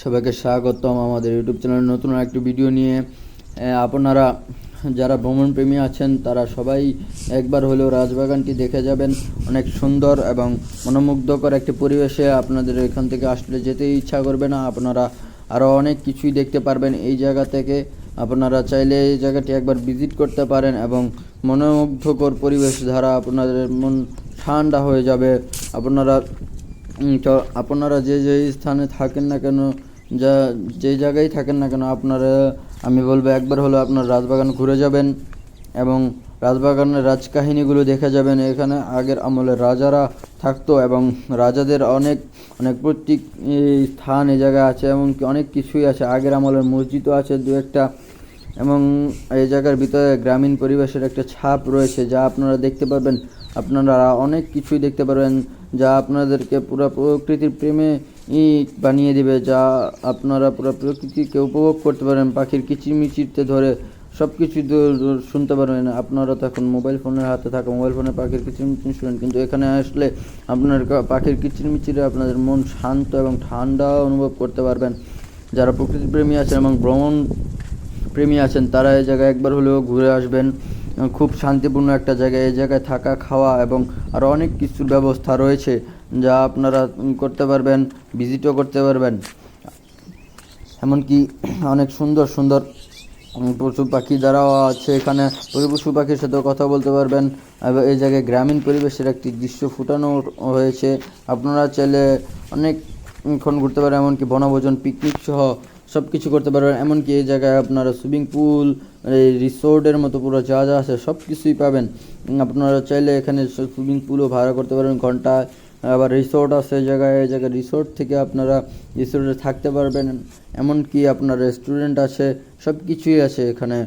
সবাইকে স্বাগতম আমাদের ইউটিউব চ্যানেলে। নতুন একটি ভিডিও নিয়ে আপনারা যারা ভ্রমণ প্রেমী আছেন, তারা সবাই একবার হলেও রাজবাগানটি দেখে যাবেন। অনেক সুন্দর এবং মনোমুগ্ধকর একটি পরিবেশে আপনাদের এখান থেকে আসলে যেতেই ইচ্ছা করবে না। আপনারা আরও অনেক কিছুই দেখতে পারবেন এই জায়গা থেকে। আপনারা চাইলে এই জায়গাটি একবার ভিজিট করতে পারেন এবং মনোমুগ্ধকর পরিবেশ দ্বারা আপনাদের মন ঠান্ডা হয়ে যাবে। আপনারা তো আপনারা যে যে স্থানে থাকেন না কেন, যা, যে জায়গায় থাকেন না কেন, আপনারা, আমি বলব একবার হলো আপনার রাজবাগান ঘুরে যাবেন এবং রাজবাগানের রাজকাহিনীগুলো দেখে যাবেন। এখানে আগের আমলের রাজারা থাকতো এবং রাজাদের অনেক অনেক প্রত্যেক স্থান এ জায়গায় আছে, এমনকি অনেক কিছুই আছে। আগের আমলের মসজিদও আছে দু একটা এবং এই জায়গার ভিতরে গ্রামীণ পরিবেশের একটা ছাপ রয়েছে, যা আপনারা দেখতে পারবেন। আপনারা অনেক কিছুই দেখতে পারবেন। যা আপনাদেরকে পুরো প্রকৃতির প্রেমে বানিয়ে দিবে, যা আপনারা পুরো প্রকৃতিকে উপভোগ করতে পারেন পাখির কিচিরমিচিরতে ধরে সব কিছু শুনতে পারবেন। আপনারা তো এখন মোবাইল ফোনের হাতে থাকা মোবাইল ফোনে পাখির কিচিরমিচির শুনেন, কিন্তু এখানে আসলে আপনার পাখির কিচিরমিচিরে আপনাদের মন শান্ত এবং ঠান্ডা অনুভব করতে পারবেন। যারা প্রকৃতি প্রেমী আছেন এবং ভ্রমণ প্রেমী আছেন, তারা এই জায়গায় একবার হলেও ঘুরে আসবেন। খুব শান্তিপূর্ণ একটা জায়গা এই জায়গায় থাকা, খাওয়া এবং আরও অনেক কিছুর ব্যবস্থা রয়েছে যা আপনারা করতে পারবেন ভিজিটও করতে পারবেন। এমনকি অনেক সুন্দর সুন্দর পশু পাখি যারাও আছে এখানে, পশু পাখির সাথেও কথা বলতে পারবেন। এবং এই জায়গায় গ্রামীণ পরিবেশের একটি দৃশ্য ফুটানো হয়েছে। আপনারা চাইলে অনেকক্ষণ ঘুরতে পারেন, এমনকি বনভোজন পিকনিক সহ সব কিছু করতে পারবেন। এমনকি এই জায়গায় আপনারা সুইমিং পুল, এই রিসোর্টের মতো পুরো যা যা আছে সব কিছুই পাবেন। আপনারা চাইলে এখানে সুইমিং পুলও ভাড়া করতে পারবেন ঘন্টায়। আবার রিসোর্ট আছে জায়গায়, এই জায়গায় রিসোর্ট থেকে আপনারা রিসোর্টে থাকতে পারবেন। এমনকি আপনার রেস্টুরেন্ট আছে সব কিছুই আছে এখানে।